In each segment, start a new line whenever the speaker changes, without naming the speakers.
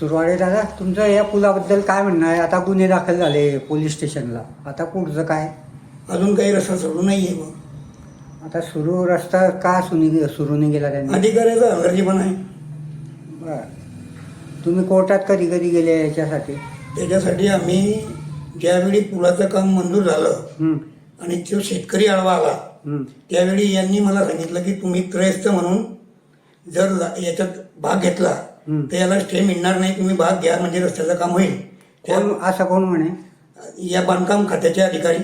सुरवाडे दादा तुमचं या पुलाबद्दल काय म्हणणं आहे? आता गुन्हे दाखल झाले पोलीस स्टेशनला. आता पुढचं काय?
अजून काही रस्ता सुरू नाही आहे मग
आता सुरू रस्ता का सुनी सुरू नाही गेला त्यांनी?
अधिकाऱ्याचा हलगर्जीपणा आहे.
बरं. तुम्ही कोर्टात कधी कधी गेले याच्यासाठी?
त्याच्यासाठी आम्ही ज्यावेळी पुलाचं काम मंजूर झालं
हं,
आणि तो शेतकरी आळवा आला
हं,
त्यावेळी यांनी मला सांगितलं की तुम्ही त्रयस्थ म्हणून जर ला- याच्यात भाग घेतला. तर याला स्टे मिळणार नाही तुम्ही भाग घ्या म्हणजे रस्त्याचं काम होईल.
कोण असं कोण म्हणे?
या बांधकाम खात्याचे अधिकारी.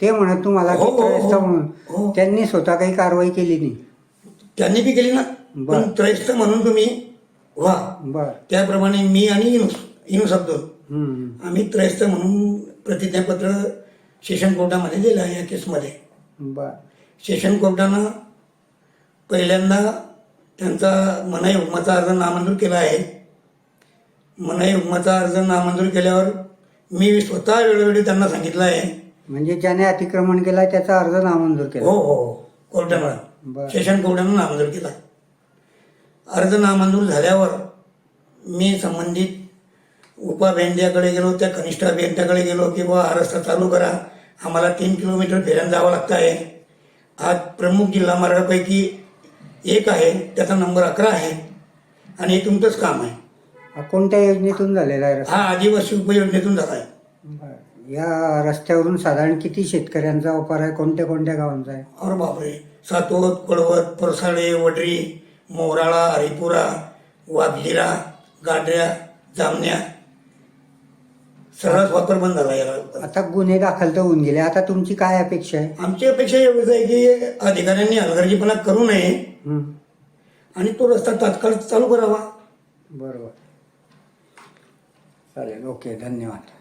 ते म्हणत तुम्हाला
हो, हो,
त्रयस्थ
हो.
म्हणून.
हो.
त्यांनी स्वतः काही कारवाई केली नाही.
त्यांनी बी केली ना.
बरं.
पण त्रयस्थ म्हणून तुम्ही व्हा.
बर.
त्याप्रमाणे मी आणि इनुस इनुस अब्दुल. आम्ही त्रयस्थ म्हणून प्रतिज्ञापत्र सेशन कोर्टामध्ये दिलं आहे या केसमध्ये.
बर.
सेशन कोर्टानं पहिल्यांदा त्यांचा मनाई हुकमाचा अर्ज नामंजूर केला आहे. मनाई हुकमाचा अर्ज नामंजूर केल्यावर मी स्वतः वेळोवेळी त्यांना सांगितलं आहे.
म्हणजे ज्याने अतिक्रमण केला त्याचा अर्ज नामंजूर
हो
केला.
हो हो कोर्टानं
बरं.
सेशन कोर्टानं नामंजूर केला. अर्ज नामंजूर झाल्यावर मी संबंधित उपाभियंत्याकडे गेलो त्या कनिष्ठ अभियंत्याकडे गेलो की बुवा हा रस्ता चालू करा. आम्हाला तीन किलोमीटर फेऱ्यानं जावं लागतं आहे. आज प्रमुख जिल्हा मार्गापैकी एक आहे त्याचा नंबर अकरा आहे आणि हे तुमचंच काम आहे.
हा कोणत्या योजनेतून झालेला आहे रस्ता?
हा आदिवासी उपयोजनेतून झाला आहे.
बरं. या रस्त्यावरून साधारण किती शेतकऱ्यांचा वापर आहे? कोणत्या कोणत्या गावांचा आहे?
अरे बापरे. सातवत पडवत परसाळे वडरी मोराळा हरिपुरा वाघिरा गाड्या जामण्या. सर्वच वापर बंद झाला याला.
आता गुन्हे दाखल तर होऊन गेले. आता तुमची काय अपेक्षा आहे?
आमची अपेक्षा एवढीच आहे की अधिकाऱ्यांनी हलगर्जीपणा करू नये. आणि तो रस्ता तात्काळ चालू करावा.
बरोबर. चालेल ओके धन्यवाद.